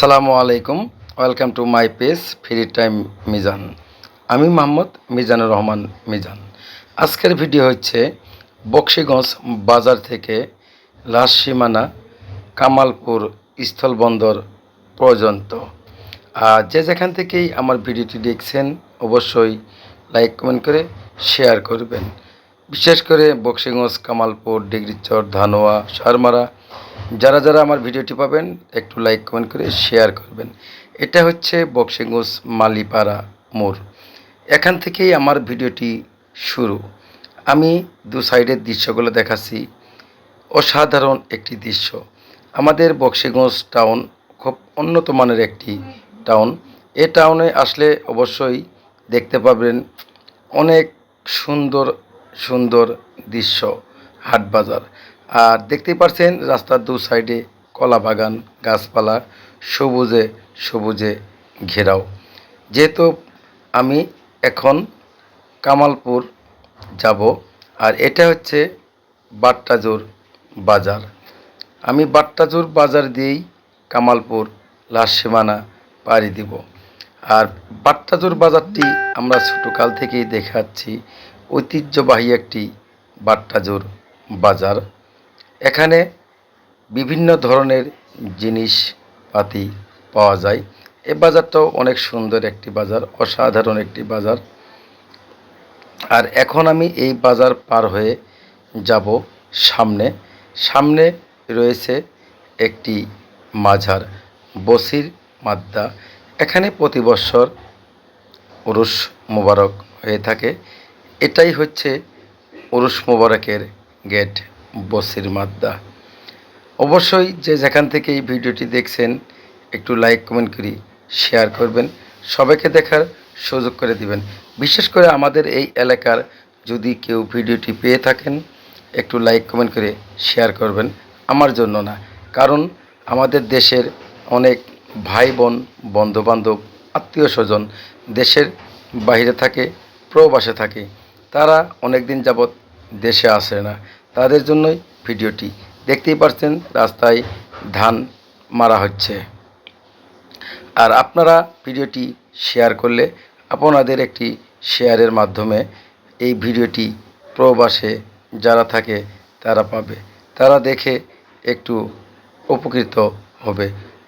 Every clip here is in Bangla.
আসসালামু আলাইকুম। Welcome to my page free time Mizan আমি মোহাম্মদ মিজানুর রহমান মিজান। আজকের ভিডিও হচ্ছে বক্সিগঞ্জ বাজার থেকে লাশ সীমানা কামালপুর স্থলবন্দর পর্যন্ত। আর যে যেখান থেকেই আমার ভিডিওটি দেখছেন, অবশ্যই লাইক কমেন্ট করে শেয়ার করবেন। বিশেষ করে বক্সিগঞ্জ, কামালপুর, ডিগ্রিচর, ধানোয়া, সারমারা যারা যারা আমার ভিডিওটি পাবেন, একটু লাইক কমেন্ট করে শেয়ার করবেন। এটা হচ্ছে বক্সিগঞ্জ মালিপাড়া মোড়। এখান থেকেই আমার ভিডিওটি শুরু। আমি দু সাইডের দৃশ্যগুলো দেখাচ্ছি। অসাধারণ একটি দৃশ্য। আমাদের বক্সিগঞ্জ টাউন খুব উন্নত মানের একটি টাউন এ টাউনে আসলে অবশ্যই দেখতে পাবেন অনেক সুন্দর সুন্দর দৃশ্য, হাট বাজার। আর দেখতেই পাচ্ছেন রাস্তার দু সাইডে কলা বাগান, গাছপালা, সবুজে সবুজে ঘেরাও। যেহেতু আমি এখন কামালপুর যাব, আর এটা হচ্ছে বাট্টাজোর বাজার। আমি বাট্টাজোর বাজার দিয়েই কামালপুর লাশ সীমানা পাড়ি দিব। আর বাট্টাজোর বাজারটি আমরা ছোটোকাল থেকেই দেখাচ্ছি। ঐতিহ্যবাহী একটি বাট্টাজোর বাজার। এখানে বিভিন্ন ধরনের জিনিসপাতি পাওয়া যায়। এ বাজারটাও অনেক সুন্দর একটি বাজার, অসাধারণ একটি বাজার। আর এখন আমি এই বাজার পার হয়ে যাব সামনে। সামনে রয়েছে একটি মাঝার বসির মাদ্দা। এখানে প্রতি বৎসর উরুস মোবারক হয়ে থাকে। এটাই হচ্ছে উরুস মোবারকের গেট। বসির মাদ্দা। অবশ্যই যে যেখান থেকে এই ভিডিওটি দেখছেন, একটু লাইক কমেন্ট করি শেয়ার করবেন। সবাইকে দেখার সুযোগ করে দিবেন। বিশেষ করে আমাদের এই এলাকার যদি কেউ ভিডিওটি পেয়ে থাকেন, একটু লাইক কমেন্ট করে শেয়ার করবেন। আমার জন্য না। কারণ আমাদের দেশের অনেক ভাই বোন বন্ধুবান্ধব আত্মীয় স্বজন দেশের বাইরে থাকে, প্রবাসে থাকে। তারা অনেক দিন যাবৎ দেশে আসে না। তাদের জন্যই ভিডিওটি। দেখতেই পাচ্ছেন রাস্তায় ধান মারা হচ্ছে। আর আপনারা ভিডিওটি শেয়ার করলে আপনাদের একটি শেয়ারের মাধ্যমে এই ভিডিওটি প্রবাসে যারা থাকে তারা পাবে। তারা দেখে একটু উপকৃত হবে।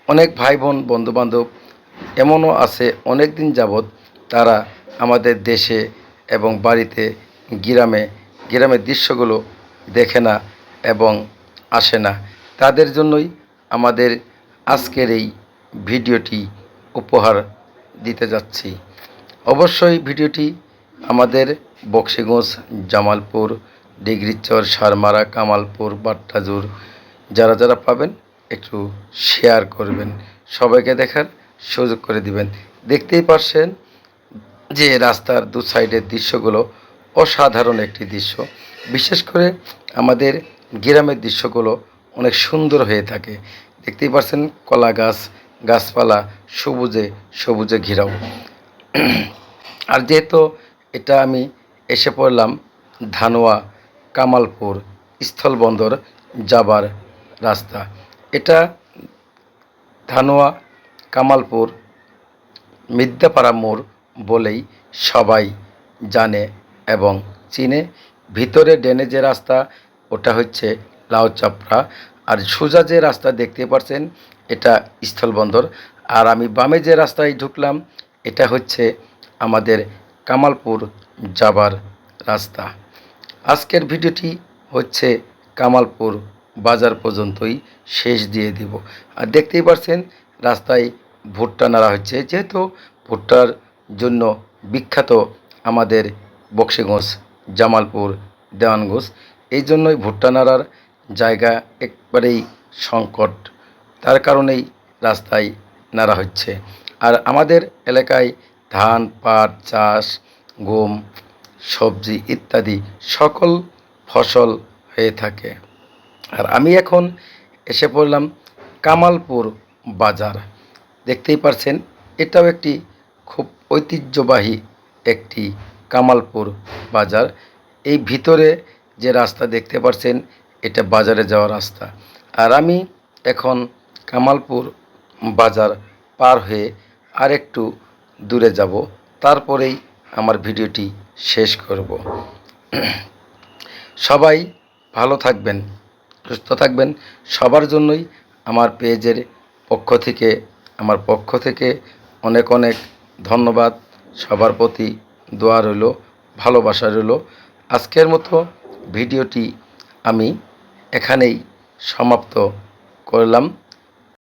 অনেক ভাই বোন বন্ধুবান্ধব এমনও আছে অনেক দিন যাবৎ তারা আমাদের দেশে এবং বাড়িতে, গ্রামে, গ্রামের দৃশ্যগুলো দেখে না এবং আসে না। তাদের জন্যই আমাদের আজকের এই ভিডিওটি উপহার দিতে যাচ্ছি। অবশ্যই ভিডিওটি আমাদের বক্সিগঞ্জ, জামালপুর, ডিগ্রিচর, সারমারা, কামালপুর, বাট্টাজুর, যারা যারা পাবেন একটু শেয়ার করবেন। সবাইকে দেখার সুযোগ করে দিবেন। দেখতেই পারছেন যে রাস্তার দু সাইডের দৃশ্যগুলো অসাধারণ একটি দৃশ্য। বিশেষ করে আমাদের গ্রামের দৃশ্যগুলো অনেক সুন্দর হয়ে থাকে। দেখতেই পাচ্ছেন কলা গাছ, গাছপালা, সবুজে সবুজে ঘেরাও। আর যেহেতু এটা আমি এসে পড়লাম ধানোয়া কামালপুর, স্থলবন্দর যাবার রাস্তা। এটা ধানোয়া কামালপুর, মিদ্যাপাড়া মোড় বলেই সবাই জানে। এবং চিনে ভিতরে ডেনে যে রাস্তা, ওটা হচ্ছে লাউ চাপড়া। আর সোজা যে রাস্তা দেখতে পাচ্ছেন এটা স্থলবন্দর। আর আমি বামে যে রাস্তায় ঢুকলাম, এটা হচ্ছে আমাদের কামালপুর যাবার রাস্তা। আজকের ভিডিওটি হচ্ছে কামালপুর বাজার পর্যন্তই শেষ দিয়ে দিব। আর দেখতেই পাচ্ছেন রাস্তায় ভুট্টা নাড়া হচ্ছে। যেহেতু ভুট্টার জন্য বিখ্যাত আমাদের বক্সিগঞ্জ জামালপুর দেওয়ানগঞ্জ এই জন্যই ভুট্টা নাড়ার জায়গা একবারেই সংকট। তার কারণেই রাস্তায় নাড়া হচ্ছে। আর আমাদের এলাকায় ধান, পাট, চাষ, গম, সবজি ইত্যাদি সকল ফসল হয়ে থাকে। আর আমি এখন এসে পড়লাম কামালপুর বাজার। দেখতেই পারছেন, এটাও একটি খুব ঐতিহ্যবাহী একটি কামালপুর বাজার। এই ভিতরে যে রাস্তা দেখতে পাচ্ছেন এটা বাজারে যাওয়ার রাস্তা। আর আমি এখন কামালপুর বাজার পার হয়ে আরেকটু দূরে যাব। তারপরেই আমার ভিডিওটি শেষ করব। সবাই ভালো থাকবেন, সুস্থ থাকবেন। সবার জন্যই আমার পেজের পক্ষ থেকে, আমার পক্ষ থেকে অনেক অনেক ধন্যবাদ। সবার প্রতি দোয়া রইল ভালোবাসা রইল। আজকের মতো ভিডিওটি আমি এখানেই সমাপ্ত করলাম।